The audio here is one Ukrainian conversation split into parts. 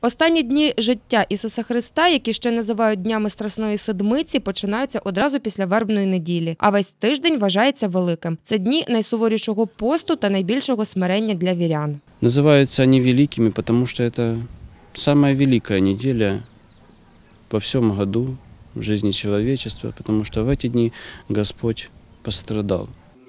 Останні дні життя Ісуса Христа, які ще називають днями Страсної Седмиці, починаються одразу після вербної неділі. А весь тиждень вважається великим. Це дні найсуворішого посту та найбільшого смирення для вірян. Называются они великими, потому что это самая великая неделя по всем году в жизни человечества, потому что в эти дни Господь пострадал.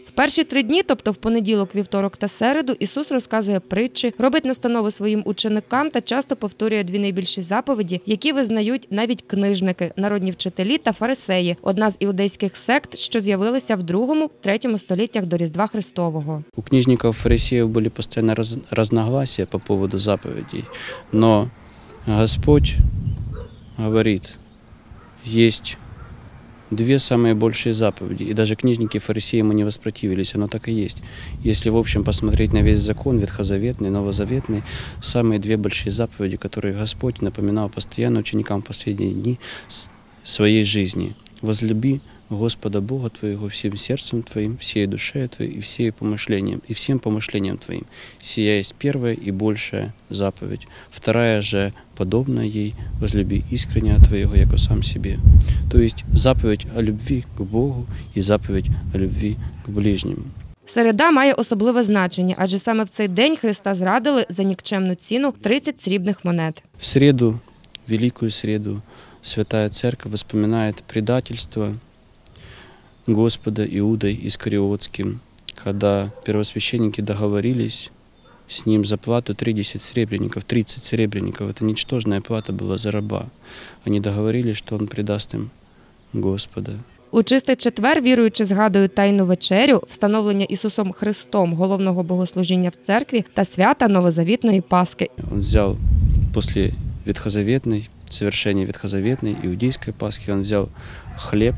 В перші три дні, тобто в понеділок, вівторок та середу, Ісус розказує притчі, робить настанови своїм ученикам та часто повторює дві найбільші заповіді, які визнають навіть книжники, народні вчителі та фарисеї, одна з іудейських сект, що з'явилися в другому, третьому століттях до Різдва Христового. У книжников фарисеев были постоянно раз- по поводу заповедей, но Господь говорит, есть две самые большие заповеди, и даже книжники и фарисеи ему не воспротивились, оно так и есть. Если в общем посмотреть на весь закон, ветхозаветный, новозаветный, самые две большие заповеди, которые Господь напоминал постоянно ученикам в последние дни с- своей жизни. «Возлюби Господа Бога твоего всем сердцем твоим, всей душой твоей и всей помышлением, и всем помышлением твоим. Сия есть первая и большая заповедь. Вторая же, подобная ей, возлюби искренне твоего, яко сам себе». То есть заповедь о любви к Богу и заповедь о любви к ближнему. Середа має особливе значення, адже саме в цей день Христа зрадили за нікчемну ціну 30 срібних монет. В среду, Великую среду, Святая Церковь воспоминает предательство Господа Иудой Искариотским, когда первосвященники договорились с ним за плату 30 серебряников. 30 серебряников – это ничтожная плата была за раба. Они договорились, что он предаст им Господа. У чистий четвер віруючи згадують тайну вечерю, встановлення Ісусом Христом головного богослужіння в церкві та свята новозавітної Пасхи. Он взял после ветхозаветной, совершения ветхозаветной иудейской Пасхи, он взял хлеб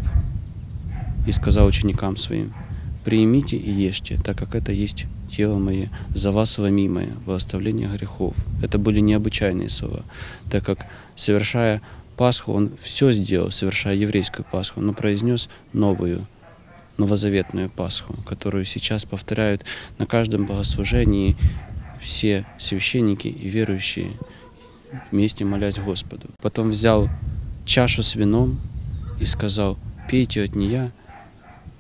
и сказал ученикам своим, «Приимите и ешьте, так как это есть тело мое, за вас ломимое, во оставление грехов». Это были необычайные слова, так как, совершая Пасху, он все сделал, совершая еврейскую Пасху, но произнес новую, новозаветную Пасху, которую сейчас повторяют на каждом богослужении все священники и верующие, вместе молясь Господу. Потом взял чашу с вином и сказал, пейте от нее,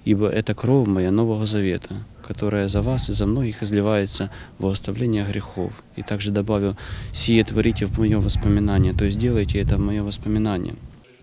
ибо это кровь моя Нового Завета, которая за вас и за многих изливается во оставление грехов. И также добавил, сие творите в мое воспоминание, то есть делайте это в мое воспоминание.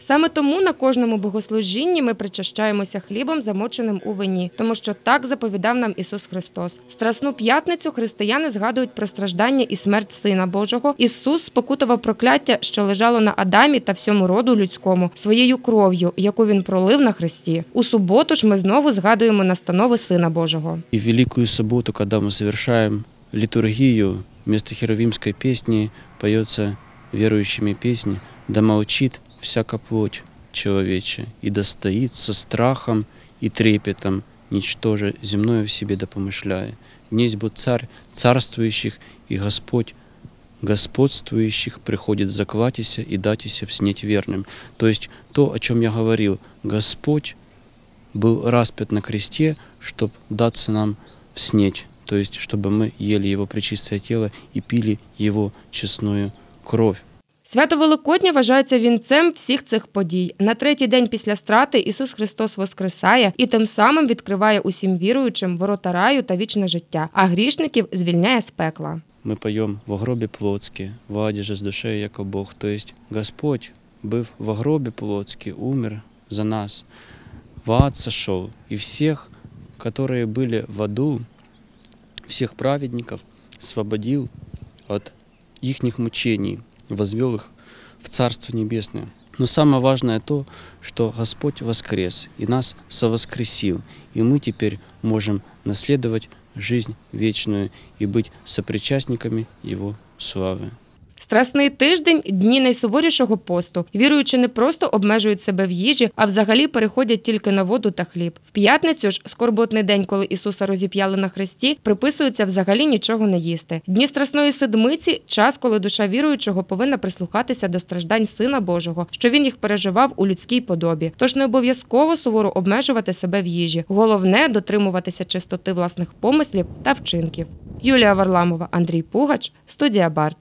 Саме тому на кожному богослужінні ми причащаємося хлібом, замоченим у вині, тому що так заповідав нам Ісус Христос. Страсну п'ятницю християни згадують про страждання і смерть Сина Божого. Ісус спокутував прокляття, що лежало на Адамі та всьому роду людському, своєю кров'ю, яку він пролив на хресті. У суботу ж ми знову згадуємо настанови Сина Божого. И в Великую Субботу, когда мы совершаем литургию, вместо херовимской песни поется верующими песни «Да молчит всяка плоть человече, и да стоит со страхом и трепетом, ничтоже земное в себе да помышляя. Днесь бы царь царствующих и Господь господствующих приходит заклатися и датися снеть верным». То есть то, о чем я говорил, Господь был распят на кресте, чтобы даться нам в снеть, то есть чтобы мы ели Его пречистое тело и пили Его честную кровь. Свято Великодня вважається вінцем всіх цих подій. На третій день після страти Ісус Христос воскресає і тим самим відкриває усім віруючим ворота раю та вічне життя, а грішників звільняє з пекла. Мы поем «Во гробе плотске, в одеже с душой, яко Бог». То есть Господь, быв во гробе плотске, умер за нас, в ад сошел, и всех, которые были в аду, всех праведников освободил от ихних мучений, Возвел их в Царство Небесное. Но самое важное то, что Господь воскрес и нас совоскресил, и мы теперь можем наследовать жизнь вечную и быть сопричастниками Его славы. Страсний тиждень дні найсуворішого посту. Віруючи не просто обмежують себе в їжі, а взагалі переходять тільки на воду та хліб. В п'ятницю ж скорботний день, коли Ісуса розіп'яли на хресті, приписується взагалі нічого не їсти. Дні страсної седмиці час, коли душа віруючого повинна прислухатися до страждань Сина Божого, що він їх переживав у людській подобі. Тож не обов'язково суворо обмежувати себе в їжі. Головне дотримуватися чистоти власних помислів та вчинків. Юлія Варламова, Андрій Пугач, студія Барт.